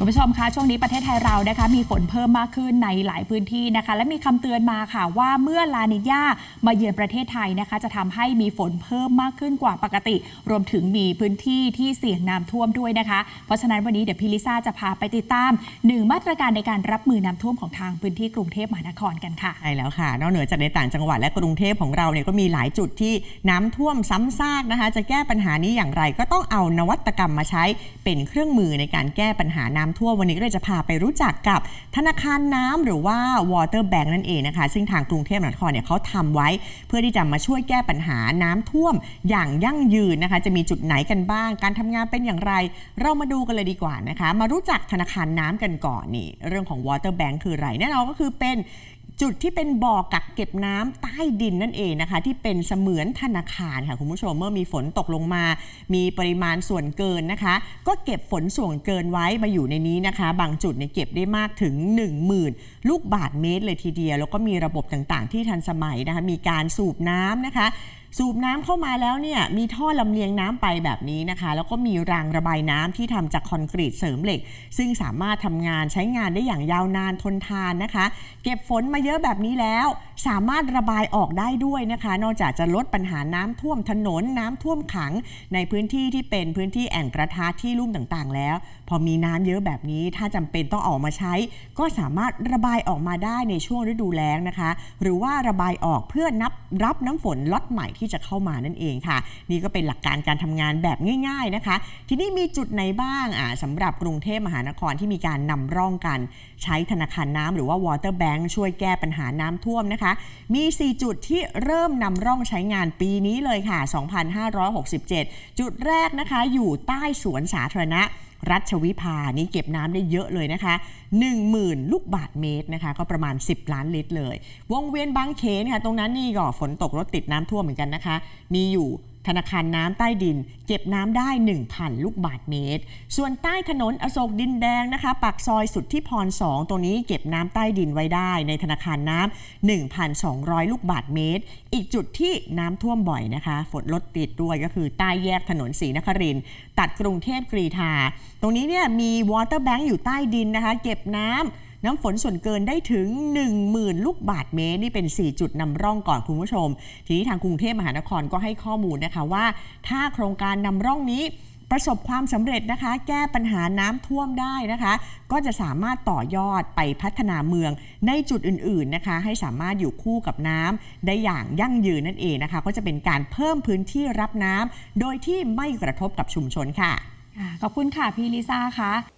คุณผู้ชมคะช่วงนี้ประเทศไทยเรานะคะมีฝนเพิ่มมากขึ้นในหลายพื้นที่นะคะ และมีคำเตือนมาค่ะว่าเมื่อลานิญามาเยือนประเทศไทยนะคะ จะทำให้มีฝนเพิ่มมากขึ้นกว่าปกติ รวมถึงมีพื้นที่ที่เสี่ยงน้ำท่วมด้วยนะคะ เพราะฉะนั้นวันนี้เดี๋ยวพี่ลิซ่าจะพาไปติดตามหนึ่งมาตรการในการรับมือน้ำท่วมของทางพื้นที่กรุงเทพมหานครกันค่ะใช่แล้วค่ะ นอกเหนือจากในต่างจังหวัดและกรุงเทพของเราเนี่ยก็มีหลายจุดที่น้ำท่วมซ้ำซากนะคะ จะแก้ปัญหานี้อย่างไร ก็ต้องเอานวัตกรรมมาใช้เป็นเครื่องมือในการแก้ปัญหาน้ำท่วมวันนี้ก็เลยจะพาไปรู้จักกับธนาคารน้ำหรือว่า Water Bank นั่นเองนะคะ ซึ่งทางกรุงเทพมหานครเนี่ยเขาทำไว้ เพื่อที่จะมาช่วยแก้ปัญหาน้ำท่วมอย่างยั่งยืนนะคะ จะมีจุดไหนกันบ้าง การทำงานเป็นอย่างไร เรามาดูกันเลยดีกว่านะคะ มารู้จักธนาคารน้ำกันก่อนนี่เรื่องของ Water Bank คืออะไรแน่นอนก็คือเป็น จุดที่เป็นบ่อกักเก็บน้ำใต้ดินนั่นเองนะคะ ที่เป็นเสมือนธนาคารค่ะคุณผู้ชมเมื่อมีฝนตกลงมา มีปริมาณส่วนเกินนะคะ ก็เก็บฝนส่วนเกินไว้มาอยู่ในนี้นะคะ บางจุดเนี่ยเก็บได้มากถึง 10,000 ลูกบาทเมตรเลยทีเดียว แล้วก็มีระบบต่างๆ ที่ทันสมัยนะคะมีการสูบน้ำนะคะ สูบน้ำเข้ามาแล้วเนี่ยมีท่อลำเลียงน้ำไปแบบนี้นะคะ แล้วก็มีรางระบายน้ำที่ทำจากคอนกรีตเสริมเหล็ก ซึ่งสามารถทำงานใช้งานได้อย่างยาวนานทนทานนะคะ เก็บฝนมาเยอะแบบนี้แล้ว สามารถระบายออกได้ด้วยนะคะ นอกจากจะลดปัญหาน้ำท่วมถนนน้ำท่วมขัง ในพื้นที่ที่เป็นพื้นที่แอ่งกระทะที่ลุ่มต่างๆ แล้ว พอมีน้ำเยอะแบบนี้ ถ้าจำเป็นต้องออกมาใช้ ก็สามารถระบายออกมาได้ในช่วงฤดูแล้งนะคะ หรือว่าระบายออกเพื่อนับรับน้ำฝนล็อตใหม่ที่จะเข้ามานั่นเองค่ะ นี่ก็เป็นหลักการการทำงานแบบง่าย ๆนะคะ ทีนี้มีจุดไหนบ้างอ่าสำหรับกรุงเทพมหานครที่มีการนำร่องกันใช้ธนาคารน้ำหรือว่า Water Bank ช่วยแก้ปัญหาน้ำท่วมนะคะ มี 4 จุดที่เริ่มนำร่องใช้งานปีนี้เลยค่ะ 2567 จุดแรกนะคะ อยู่ใต้สวนสาธารณะ รัชวิภานี่เก็บน้ำได้เยอะเลยนะคะ 10,000 ลูกบาทเมตรนะคะ ก็ประมาณ 10 ล้านลิตรเลย วงเวียนบางเขนค่ะ ตรงนั้นนี่ก็ฝนตกรถติดน้ำท่วมเหมือนกันนะคะ มีอยู่ ธนาคารน้ำใต้ดิน เก็บน้ำได้ 1,000 ลูกบาทเมตร ส่วนใต้ถนนอโศกดินแดงนะคะปากซอยสุดที่พร 2 ตรงนี้เก็บน้ำใต้ดินไว้ได้ ในธนาคารน้ำ1,200 ลูกบาทเมตร อีกจุดที่น้ำท่วมบ่อยนะคะ ฝนรถติดด้วยก็คือใต้แยกถนนศรีนครินตัดกรุงเทพกรีฑาตรงนี้เนี่ยมีวอเตอร์แบงค์อยู่ใต้ดินนะคะ เก็บน้ำ น้ำฝนส่วนเกินได้ถึง 10,000 ลูกบาทเมตร นี่เป็น 4 จุดนำร่องก่อนคุณผู้ชม ทีนี้ทางกรุงเทพมหานครก็ให้ข้อมูลนะคะว่า ถ้าโครงการนำร่องนี้ประสบความสำเร็จนะคะ แก้ปัญหาน้ำท่วมได้นะคะ ก็จะสามารถต่อยอดไปพัฒนาเมืองในจุดอื่นๆนะคะ ให้สามารถอยู่คู่กับน้ำได้อย่างยั่งยืนนั่นเองนะคะ ก็จะเป็นการเพิ่มพื้นที่รับน้ำโดยที่ไม่กระทบกับชุมชนค่ะ ขอบคุณค่ะพี่ลิซ่าค่ะ